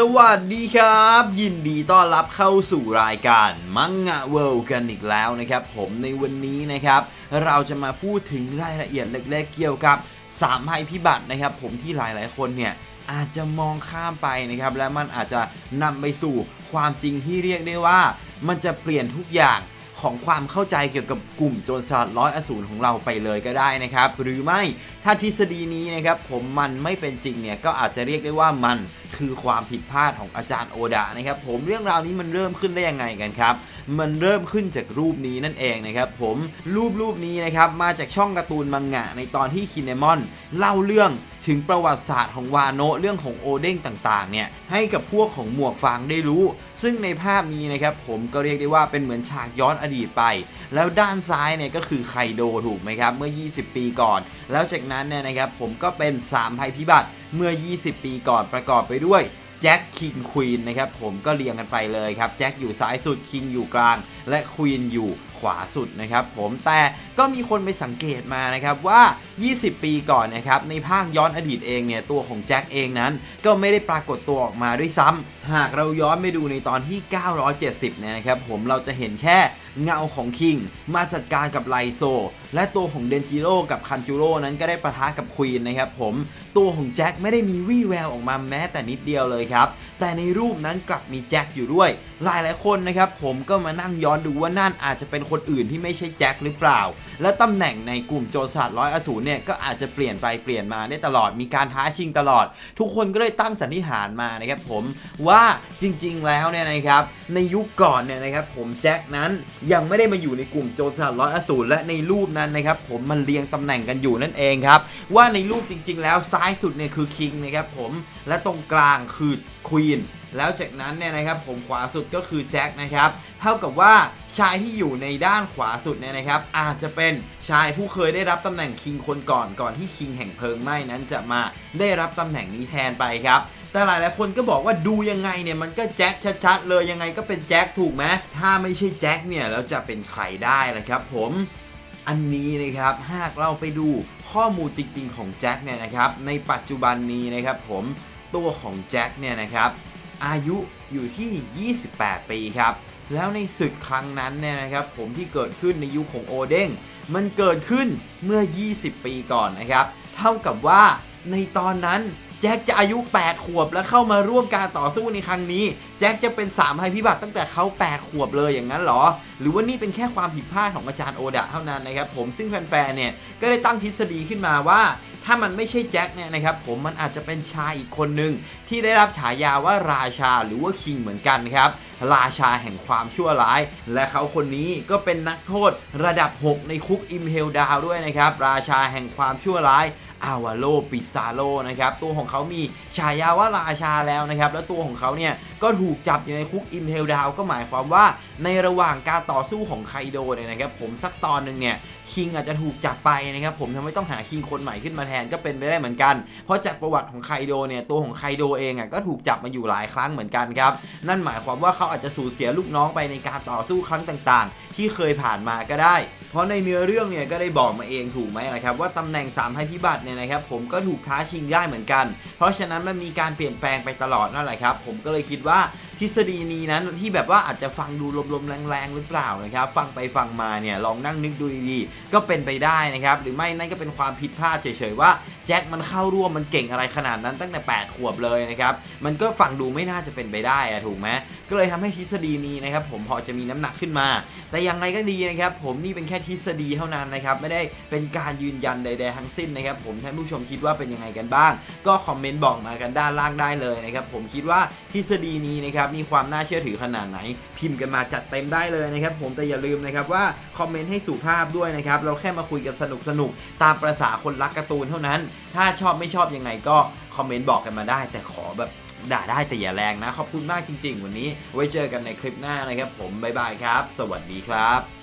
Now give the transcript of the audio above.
สวัสดีครับ ยินดีต้อนรับเข้าสู่รายการมังงะเวิลด์กันอีกแล้วนะครับ ผมในวันนี้นะครับ เราจะมาพูดถึงรายละเอียดเล็กๆเกี่ยวกับสามภัยพิบัตินะครับ ผมที่หลายๆคนเนี่ยอาจจะมองข้ามไปนะครับ และมันอาจจะนำไปสู่ความจริงที่เรียกได้ว่า มันจะเปลี่ยนทุกอย่างของความเข้าใจเกี่ยวกับกลุ่มโจรสลัดร้อยอสูรของเราไปเลยก็ได้นะครับ หรือไม่ถ้าทฤษฎีนี้นะครับผมมันไม่เป็นจริงเนี่ยก็อาจจะเรียกได้ว่ามัน คือความผิดพลาดของอาจารย์โอดานะครับผมเรื่องราวนี้มันเริ่มขึ้นได้ยังไงกันครับ มันเริ่มขึ้นจากรูปนี้นั่นเองนะครับผมรูปรูปนี้นะครับมาจากช่องการ์ตูนมังงะในตอนที่คินเนมอนเล่าเรื่อง ถึงประวัติศาสตร์ของวาโนะเรื่องของโอเด้งต่างๆเนี่ยให้กับพวกของหมวกฟางได้รู้ ซึ่งในภาพนี้นะครับผมก็เรียกได้ว่าเป็นเหมือนฉากย้อนอดีตไป แล้วด้านซ้ายเนี่ยก็คือไคโดถูกไหมครับเมื่อ 20 ปีก่อน แล้วจากนั้นเนี่ยนะครับผมก็เป็น3ภัยพิบัติเมื่อ 20 ปีก่อนประกอบไปด้วย แจ็คคิงควีนนะครับผมก็เรียงกันไปเลยครับแจ็คอยู่ซ้ายสุดคิงอยู่กลาง และควีนอยู่ขวาสุดนะครับผมแต่ก็มีคนไปสังเกตมานะครับว่า 20 ปีก่อนนะครับในภาคย้อนอดีตเองเนี่ยตัวของแจ็คเองนั้น ก็ไม่ได้ปรากฏตัวออกมาด้วยซ้ำหากเราย้อนไปดูในตอนที่ 970 เนี่ยนะครับผมเราจะเห็นแค่เงาของคิงมาจัดการกับไลโซ และตัวของเดนจิโร่กับคันจูโร่นั้นก็ได้ปะทะกับควีนนะครับผม ตัวของแจ็คไม่ได้มีวี่แววออกมาแม้แต่นิดเดียวเลยครับ แต่ในรูปนั้นกลับมีแจ็คอยู่ด้วย หลายหลายคนนะครับผมก็มานั่งย้อนดูว่านั่นอาจจะเป็นคนอื่นที่ไม่ใช่แจ็คหรือเปล่า และตำแหน่งในกลุ่มโจรสลัดร้อยอสูรเนี่ยก็อาจจะเปลี่ยนไปเปลี่ยนมาได้ตลอดมีการท้าชิงตลอด ทุกคนก็เลยตั้งสันนิษฐานมานะครับผมว่าจริง ๆ แล้วเนี่ยนะครับในยุคก่อนเนี่ยนะครับผมแจ็คนั้นยังไม่ได้มาอยู่ในกลุ่มโจรสลัดร้อยอสูรและในรูปนั้นนะครับผมมันเรียงตำแหน่งกันอยู่นั่นเองครับว่าในรูปจริง ๆ แล้วซ้ายสุดเนี่ยคือคิงนะครับผมและตรงกลางคือควีนแล้วจากนั้นเนี่ยนะครับผมขวาสุดก็คือแจ็คนะครับเท่ากับว่าชายที่อยู่ในด้านขวาสุดเนี่ยนะครับ อาจจะเป็นชายผู้เคยได้รับตำแหน่งคิงคนก่อนก่อนที่คิงแห่งเพลิงไหม้นั้นจะมาได้รับตำแหน่งนี้แทนไปครับแต่หลายหลายคนก็บอกว่าดูยังไงเนี่ยมันก็แจ็คชัดๆเลยยังไงก็เป็นแจ็คถูกไหมถ้าไม่ใช่แจ็คเนี่ยแล้วจะเป็นใครได้ล่ะครับผม อันนี้นะครับหากเราไปดูข้อมูลจริง ๆ ของแจ็คเนี่ยนะครับในปัจจุบันนี้นะครับผมตัวของแจ็คเนี่ยนะครับอายุอยู่ที่ 28 ปีครับแล้วในศึกครั้งนั้นเนี่ยนะครับผมที่เกิดขึ้นในยุคของโอเด้งมันเกิดขึ้นเมื่อ 20 ปีก่อนนะครับ เท่ากับว่าในตอนนั้น แจ็คจะอายุ 8 ขวบแล้วเข้ามาร่วมการต่อสู้ในครั้งนี้ แจ็คจะเป็น 3 ภัยพิบัติตั้งแต่เขา 8 ขวบเลยอย่างนั้นเหรอ หรือว่านี่เป็นแค่ความผิดพลาดของอาจารย์โอดะเท่านั้นนะครับผมซึ่งแฟนๆเนี่ยก็ได้ตั้งทฤษฎีขึ้นมาว่าถ้ามันไม่ใช่แจ็คเนี่ยนะครับผมมันอาจจะเป็นชายอีกคนหนึ่งที่ได้รับฉายาว่าราชาหรือว่าคิงเหมือนกันครับราชาแห่งความชั่วร้าย และเขาคนนี้ก็เป็นนักโทษระดับ 6 ในคุกอิมเฮลดาวด้วยนะครับราชาแห่งความชั่วร้าย อาวาโลปิซาโลนะครับตัวของเขามีฉายาว่าราชาแล้วนะครับแล้วตัวของเขาเนี่ยก็ถูกจับอยู่ในคุกอิมเฮลดาวก็หมายความว่าในระหว่างการต่อสู้ของไคโดเนี่ยนะครับผมสักตอนหนึ่งเนี่ยคิงอาจจะถูกจับไปนะครับผมทำให้ต้องหาคิงคนใหม่ขึ้นมาแทนก็เป็นไปได้เหมือนกัน เพราะจากประวัติของไคโดเนี่ยตัวของไคโดเองอะก็ถูกจับมาอยู่หลายครั้งเหมือนกันครับนั่นหมายความว่าเขาอาจจะสูญเสียลูกน้องไปในการต่อสู้ครั้งต่าง ๆ ที่เคยผ่านมาก็ได้ ราะในเนื้อเรื่องเนี่ยก็ได้บอกมาเองถูกไหมนะครับว่าตำแหน่ง3ภัยพิบัติเนี่ยนะครับผมก็ถูกท้าชิงได้เหมือนกัน เพราะฉะนั้นมันมีการเปลี่ยนแปลงไปตลอดนั่นแหละครับผมก็เลยคิดว่าทฤษฎีนี้นั้นที่แบบว่าอาจจะฟังดูลมๆแรงๆหรือเปล่านะครับฟังไปฟังมาเนี่ยลองนั่งนึกดูดีๆก็เป็นไปได้นะครับหรือไม่นั่นก็เป็นความผิดพลาดเฉยๆว่าแจ็คมันเข้าร่วมมันเก่งอะไรขนาดนั้นตั้งแต่ 8 ขวบเลยนะครับมันก็ฟังดูไม่น่าจะเป็นไปได้อะถูกไหม ก็เลยทำให้ทฤษฎีนี้นะครับผมพอจะมีน้ำหนักขึ้นมา แต่อย่างไรก็ดีนะครับผมนี่เป็นแค่ทฤษฎีเท่านั้นนะครับไม่ได้เป็นการยืนยันใด ๆ ทั้งสิ้นนะครับผมท่านผู้ชมคิดว่าเป็นยังไงกันบ้าง ก็คอมเมนต์บอกมากันด้านล่างได้เลยนะครับผมคิดว่าทฤษฎีนี้นะครับมีความน่าเชื่อถือขนาดไหน พิมพ์กันมาจัดเต็มได้เลยนะครับผมแต่อย่าลืมนะครับว่าคอมเมนต์ให้สุภาพด้วยนะครับเราแค่มาคุยกันสนุกสนุกๆตามประษาคนรักการ์ตูนเท่านั้น ถ้าชอบไม่ชอบยังไงก็คอมเมนต์บอกกันมาได้ แต่ขอแบบ ด่าได้แต่อย่าแรงนะ ขอบคุณมากจริง ๆ วันนี้ ไว้เจอกันในคลิปหน้านะครับ ผมบ๊ายบายครับ สวัสดีครับ